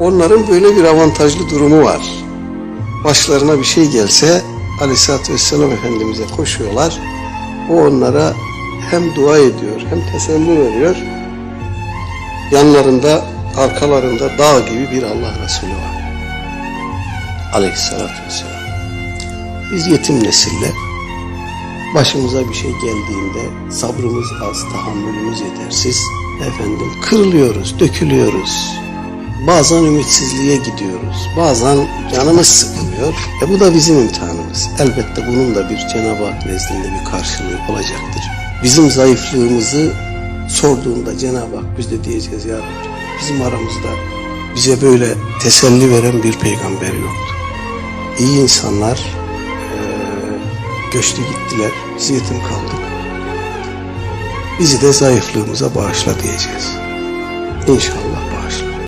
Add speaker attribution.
Speaker 1: Onların böyle bir avantajlı durumu var. Başlarına bir şey gelse Aleyhisselatü Vesselam Efendimiz'e koşuyorlar. O onlara hem dua ediyor hem teselli veriyor. Yanlarında, arkalarında dağ gibi bir Allah Resulü var. Aleyhisselatü Vesselam. Biz yetim nesille başımıza bir şey geldiğinde sabrımız az, tahammülümüz yetersiz. Efendim kırılıyoruz, dökülüyoruz. Bazen ümitsizliğe gidiyoruz. Bazen canımız sıkılıyor. E bu da bizim imtihanımız. Elbette bunun da bir Cenab-ı Hak nezdinde bir karşılığı olacaktır. Bizim zayıflığımızı sorduğunda Cenab-ı Hak biz de diyeceğiz ya Rabbi. Bizim aramızda bize böyle teselli veren bir peygamber yoktu. İyi insanlar eee, göçtü gittiler. Biz yetim kaldık. Bizi de zayıflığımıza bağışla diyeceğiz. İnşallah.